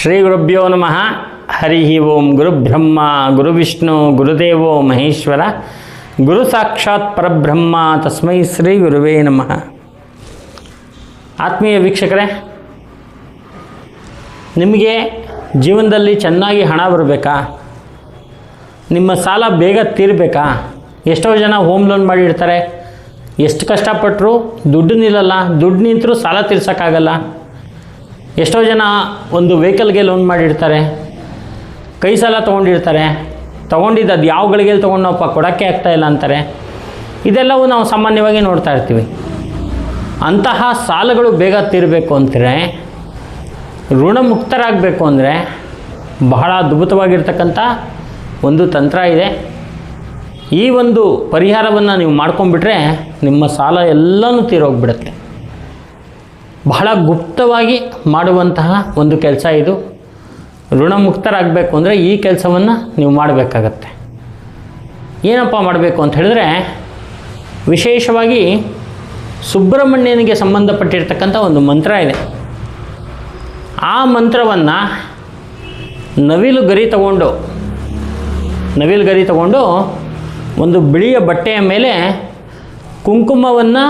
ಶ್ರೀ ಗುರುಭ್ಯೋ ನಮಃ. ಹರಿ ಓಂ ಗುರುಬ್ರಹ್ಮ ಗುರುವಿಷ್ಣು ಗುರುದೇವೋ ಮಹೇಶ್ವರ. ಗುರು ಸಾಕ್ಷಾತ್ ಪರಬ್ರಹ್ಮ, ತಸ್ಮೈ ಶ್ರೀ ಗುರುವೇ ನಮಃ. ಆತ್ಮೀಯ ವೀಕ್ಷಕರೇ, ನಿಮಗೆ ಜೀವನದಲ್ಲಿ ಚೆನ್ನಾಗಿ ಹಣ ಬರಬೇಕಾ? ನಿಮ್ಮ ಸಾಲ ಬೇಗ ತೀರಬೇಕಾ? ಎಷ್ಟೋ ಜನ ಹೋಮ್ ಲೋನ್ ಮಾಡಿರ್ತಾರೆ. ಎಷ್ಟು ಕಷ್ಟಪಟ್ಟರು ದುಡ್ಡು ನಿಲ್ಲಲ್ಲ, ದುಡ್ಡು ನಿಂತರೂ ಸಾಲ ತೀರ್ಸೋಕ್ಕಾಗಲ್ಲ. ಎಷ್ಟೋ ಜನ ಒಂದು ವೆಹಿಕಲ್ಗೆ ಲೋನ್ ಮಾಡಿರ್ತಾರೆ, ಕೈ ಸಾಲ ತೊಗೊಂಡಿರ್ತಾರೆ ತೊಗೊಂಡಿದ್ದು ಅದು ಯಾವ ಗಳಿಗೆ ತೊಗೊಂಡಪ್ಪ ಕೊಡೋಕ್ಕೆ ಇಲ್ಲ ಅಂತಾರೆ. ಇದೆಲ್ಲವೂ ನಾವು ಸಾಮಾನ್ಯವಾಗಿ ನೋಡ್ತಾ ಇರ್ತೀವಿ. ಅಂತಹ ಸಾಲಗಳು ಬೇಗ ತೀರಬೇಕು ಅಂತಾರೆ ಋಣಮುಕ್ತರಾಗಬೇಕು ಅಂದರೆ ಬಹಳ ಅದ್ಭುತವಾಗಿರ್ತಕ್ಕಂಥ ಒಂದು ತಂತ್ರ ಇದೆ. ಈ ಒಂದು ಪರಿಹಾರವನ್ನು ನೀವು ಮಾಡ್ಕೊಂಡ್ಬಿಟ್ರೆ ನಿಮ್ಮ ಸಾಲ ಎಲ್ಲನೂ ತೀರೋಗ್ಬಿಡುತ್ತೆ. ಬಹಳ ಗುಪ್ತವಾಗಿ ಮಾಡುವಂತಹ ಒಂದು ಕೆಲಸ ಇದು. ಋಣಮುಕ್ತರಾಗಬೇಕು ಅಂದರೆ ಈ ಕೆಲಸವನ್ನು ನೀವು ಮಾಡಬೇಕಾಗತ್ತೆ. ಏನಪ್ಪ ಮಾಡಬೇಕು ಅಂತ ಹೇಳಿದ್ರೆ, ವಿಶೇಷವಾಗಿ ಸುಬ್ರಹ್ಮಣ್ಯನಿಗೆ ಸಂಬಂಧಪಟ್ಟಿರ್ತಕ್ಕಂಥ ಒಂದು ಮಂತ್ರ ಇದೆ. ಆ ಮಂತ್ರವನ್ನು ನವಿಲು ಗರಿ ತಗೊಂಡು, ನವಿಲು ಗರಿ ತಗೊಂಡು ಒಂದು ಬಿಳಿಯ ಬಟ್ಟೆಯ ಮೇಲೆ ಕುಂಕುಮವನ್ನು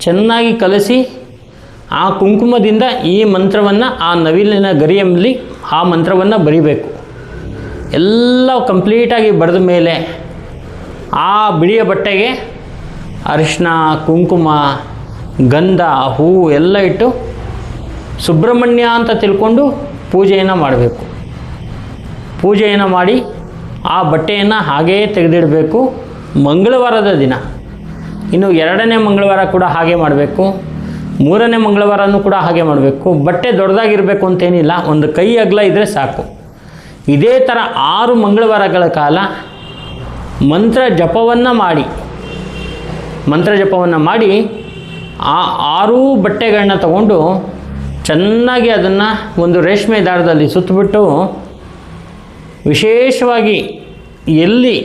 ಚೆನ್ನಾಗಿ ಕಲಸಿ ಆ ಕುಂಕುಮದಿಂದ ಈ ಮಂತ್ರವನ್ನು, ಆ ನವಿಲಿನ ಗರಿಯಲ್ಲಿ ಆ ಮಂತ್ರವನ್ನು ಬರಿಬೇಕು. ಎಲ್ಲ ಕಂಪ್ಲೀಟಾಗಿ ಬರೆದ ಮೇಲೆ ಆ ಬಿಳಿಯ ಬಟ್ಟೆಗೆ ಅರಿಶಿನ, ಕುಂಕುಮ, ಗಂಧ ಹೂವು ಎಲ್ಲ ಇಟ್ಟು ಸುಬ್ರಹ್ಮಣ್ಯ ಅಂತ ತಿಳ್ಕೊಂಡು ಪೂಜೆಯನ್ನು ಮಾಡಬೇಕು. ಪೂಜೆಯನ್ನು ಮಾಡಿ ಆ ಬಟ್ಟೆಯನ್ನು ಹಾಗೇ ತೆಗೆದಿಡಬೇಕು. ಮಂಗಳವಾರದ ದಿನ. ಇನ್ನು ಎರಡನೇ ಮಂಗಳವಾರ ಕೂಡ ಹಾಗೆ ಮಾಡಬೇಕು. ಮೂರನೇ ಮಂಗಳವಾರನೂ ಕೂಡ ಹಾಗೆ ಮಾಡಬೇಕು. ಬಟ್ಟೆ ದೊಡ್ಡದಾಗಿರಬೇಕು ಅಂತೇನಿಲ್ಲ, ಒಂದು ಕೈ ಅಗಲ ಇದ್ದರೆ ಸಾಕು. ಇದೇ ಥರ ಆರು ಮಂಗಳವಾರಗಳ ಕಾಲ ಮಂತ್ರ ಜಪವನ್ನು ಮಾಡಿ. ಮಂತ್ರ ಜಪವನ್ನು ಮಾಡಿ, ಆ ಆರೂ ಬಟ್ಟೆಗಳನ್ನ ತಗೊಂಡು ಚೆನ್ನಾಗಿ ಅದನ್ನು ಒಂದು ರೇಷ್ಮೆ ದಾರದಲ್ಲಿ ಸುತ್ತಬಿಟ್ಟು ವಿಶೇಷವಾಗಿ ಎಲ್ಲಿ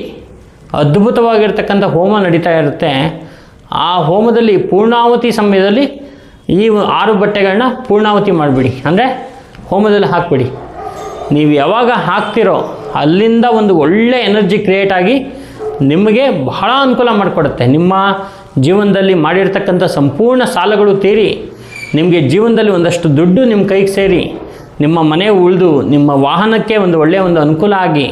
ಅದ್ಭುತವಾಗಿರ್ತಕ್ಕಂಥ ಹೋಮ ನಡೀತಾ ಇರುತ್ತೆ, ಆ ಹೋಮದಲ್ಲಿ ಪೂರ್ಣಾವತಿ ಸಮಯದಲ್ಲಿ ಈ ಆರು ಬಟ್ಟೆಗಳನ್ನ ಪೂರ್ಣಾವತಿ ಮಾಡಿಬಿಡಿ. ಅಂದರೆ ಹೋಮದಲ್ಲಿ ಹಾಕ್ಬಿಡಿ. ನೀವು ಯಾವಾಗ ಹಾಕ್ತಿರೋ ಅಲ್ಲಿಂದ ಒಂದು ಒಳ್ಳೆ ಎನರ್ಜಿ ಕ್ರಿಯೇಟ್ ಆಗಿ ನಿಮಗೆ ಬಹಳ ಅನುಕೂಲ ಮಾಡಿಕೊಡುತ್ತೆ. ನಿಮ್ಮ ಜೀವನದಲ್ಲಿ ಮಾಡಿರ್ತಕ್ಕಂಥ ಸಂಪೂರ್ಣ ಸಾಲಗಳು ತೀರಿ. ನಿಮಗೆ ಜೀವನದಲ್ಲಿ ಒಂದಷ್ಟು ದುಡ್ಡು ನಿಮ್ಮ ಕೈಗೆ ಸೇರಿ ನಿಮ್ಮ ಮನೆ ಉಳಿದು ನಿಮ್ಮ ವಾಹನಕ್ಕೆ ಒಂದು ಒಳ್ಳೆಯ ಒಂದು ಅನುಕೂಲ ಆಗಿ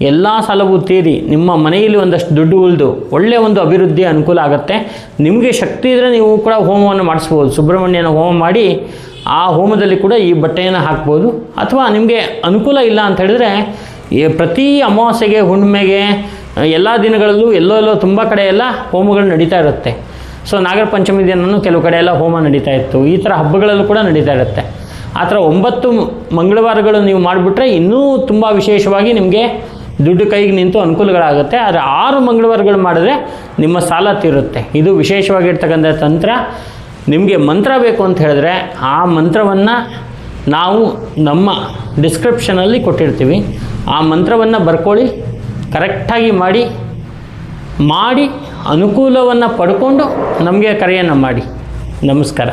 ಎಲ್ಲ ಸಾಲವೂ ತೀರಿ. ನಿಮ್ಮ ಮನೆಯಲ್ಲಿ ಒಂದಷ್ಟು ದುಡ್ಡು ಉಳಿದು ಒಳ್ಳೆಯ ಒಂದು ಅಭಿವೃದ್ಧಿ ಅನುಕೂಲ ಆಗುತ್ತೆ. ನಿಮಗೆ ಶಕ್ತಿ ಇದ್ದರೆ ನೀವು ಕೂಡ ಹೋಮವನ್ನು ಮಾಡಿಸ್ಬೋದು. ಸುಬ್ರಹ್ಮಣ್ಯನ ಹೋಮ ಮಾಡಿ ಆ ಹೋಮದಲ್ಲಿ ಕೂಡ ಈ ಬಟ್ಟೆಯನ್ನು ಹಾಕ್ಬೋದು. ಅಥವಾ ನಿಮಗೆ ಅನುಕೂಲ ಇಲ್ಲ ಅಂತ ಹೇಳಿದ್ರೆ ಪ್ರತಿ ಅಮಾವಾಸ್ಯೆಗೆ, ಹುಣ್ಣಿಮೆಗೆ, ಎಲ್ಲ ದಿನಗಳಲ್ಲೂ ಎಲ್ಲೋ ಎಲ್ಲೋ ತುಂಬ ಕಡೆ ಎಲ್ಲ ಹೋಮಗಳು ನಡೀತಾ ಇರುತ್ತೆ. ಸೊ, ನಾಗರ ಪಂಚಮಿ ದಿನವೂ ಕೆಲವು ಕಡೆ ಎಲ್ಲ ಹೋಮ ನಡೀತಾ ಇತ್ತು. ಈ ಥರ ಹಬ್ಬಗಳಲ್ಲೂ ಕೂಡ ನಡೀತಾ ಇರುತ್ತೆ. ಆ ಥರ ಒಂಬತ್ತು ಮಂಗಳವಾರಗಳು ನೀವು ಮಾಡಿಬಿಟ್ರೆ ಇನ್ನೂ ತುಂಬ ವಿಶೇಷವಾಗಿ ನಿಮಗೆ ದುಡ್ಡು ಕೈಗೆ ನಿಂತು ಅನುಕೂಲಗಳಾಗುತ್ತೆ, ಆದರೆ ಆರು ಮಂಗಳವಾರಗಳು ಮಾಡಿದ್ರೆ ನಿಮ್ಮ ಸಾಲ ತೀರುತ್ತೆ. ಇದು ವಿಶೇಷವಾಗಿರ್ತಕ್ಕಂಥ ತಂತ್ರ. ನಿಮಗೆ ಮಂತ್ರ ಬೇಕು ಅಂತ ಹೇಳಿದ್ರೆ ಆ ಮಂತ್ರವನ್ನು ನಾವು ನಮ್ಮ ಡಿಸ್ಕ್ರಿಪ್ಷನಲ್ಲಿ ಕೊಟ್ಟಿರ್ತೀವಿ. ಆ ಮಂತ್ರವನ್ನು ಬರ್ಕೊಳ್ಳಿ, ಕರೆಕ್ಟಾಗಿ ಮಾಡಿ ಮಾಡಿ ಅನುಕೂಲವನ್ನು ಪಡ್ಕೊಂಡು ನಮಗೆ ಕರೆಯನ್ನು ಮಾಡಿ. ನಮಸ್ಕಾರ.